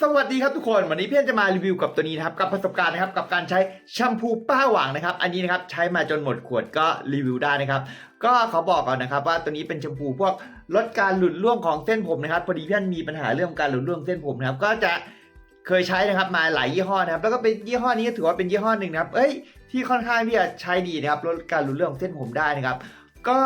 สวัสดีครับทุกคนวันนี้เพี่อนจะมารีวิวกับตัวนี้นะครับกับประสบการณ์นะครับกับการใช้แชมพูป้าหว่างนะครับ อันนี้นะครับใช้มาจนหมดขวดก็รีวิวได้นะครับ ก็ขอบอกก่อนนะครับ ว่าตัวนี้เป็นแชมพูพวกลดการหลุดร่วงของเส้นผมนะครับพอดีเพี่อนมีปัญหาเรื่องการหลุดร่วงเส้นผมนะครับ ก็จะเคยใช้นะครับมาหลายยี่ห้อนะครับ แล้วก็เป็นยี่ห้อนี้ก็ถือว่าเป็นยี่ห้อหนึ่งนะครับ เอ้ยที่ค่อนข้างที่จะใช้ดีนะครับลดการหลุดร่วงของเส้นผมได้นะครับ ก็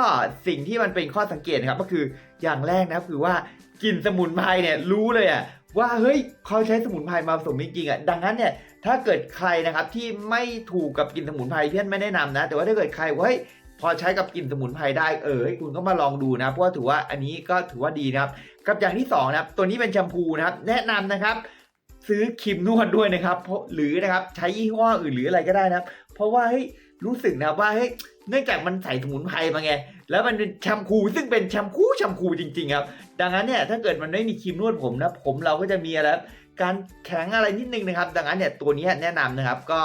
สิ่งที่มันเป็นข้อสังเกตนะครับก็คืออย่างแรกนะครับคือว่ากลิ่นสมุนไพรเนี่ยรู้เลยอะ ว่าเฮ้ยเขาใช้สมุนไพรมาผสมจริงๆอะดังนั้นเนี่ยถ้าเกิดใครนะครับที่ไม่ถูกกับกลิ่นสมุนไพรเพื่อนไม่แนะนำนะ แต่ว่าถ้าเกิดใครว่าเฮ้ยพอใช้กับกลิ่นสมุนไพรได้เออเฮ้ยคุณก็มาลองดูนะเพราะว่าถือว่าอันนี้ก็ถือว่าดีนะครับ กับอย่างที่สองนะครับตัวนี้เป็นแชมพูนะครับ แนะนำนะครับ ซื้อครีมนวดด้วยนะครับเพราะหรือนะครับใช้ยี่ห้ออื่นหรืออะไรก็ได้นะครับ เพราะว่าเฮ้ยรู้สึกนะว่าเฮ้ยเนื่องจากมันใส่สมุนไพรมาไง แล้วมันเป็นแชมพูซึ่งเป็นแชมพูแชมพูจริง ๆ ครับ ดังนั้นเนี่ยถ้าเกิดมันไม่มีครีมนวดผมนะผมเราก็จะมีอะไรการแข็งอะไรนิดนึงนะครับ ดังนั้นเนี่ยตัวนี้แนะนำนะครับก็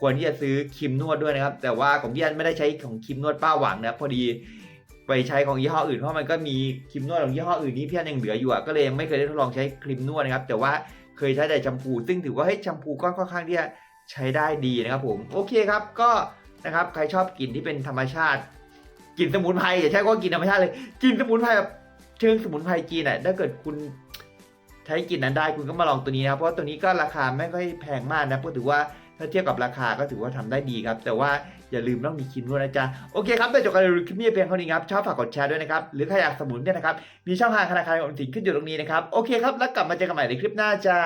ควรที่จะซื้อครีมนวดด้วยนะครับ แต่ว่าของพี่อันไม่ได้ใช้ของครีมนวดป้าหวังนะพอดีไปใช้ของยี่ห้ออื่นเพราะมันก็มีครีมนวดของยี่ห้ออื่นนี้พี่อันยังเหลืออยู่อะก็เลยไม่เคยได้ทดลองใช้ครีมนวดนะครับ แต่ว่าเคยใช้แต่แชมพูซึ่งถือว่าเฮ้ยแชมพูก็ค่อนข้างที่จะใช้ได้ดีนะครับผมโอเคครับก็นะครับใครชอบกลิ่นที่เป็นธรรมชาติ กลิ่นสมุนไพรอย่าใช้ก็กลิ่นธรรมชาติเลยกลิ่นสมุนไพรแบบเชิงสมุนไพรจีนอะถ้าเกิดคุณใช้กลิ่นนั้นได้คุณก็มาลองตัวนี้นะครับเพราะว่าตัวนี้ก็ราคาไม่ค่อยแพงมากนะเพราะถือว่าถ้าเทียบกับราคาก็ถือว่าทำได้ดีครับ แต่ว่าอย่าลืมต้องมีครีมนวดนะจ๊ะ โอเคครับไปจบการรีวิวคลิปนี้เพียงเท่านี้ครับ ชอบฝากกดแชร์ด้วยนะครับ หรือใครอยากสมุนเนี่ยนะครับ มีช่องทางธนาคารออมสินขึ้นอยู่ตรงนี้นะครับ โอเคครับ แล้วกลับมาเจอกันใหม่ในคลิปหน้าจ้า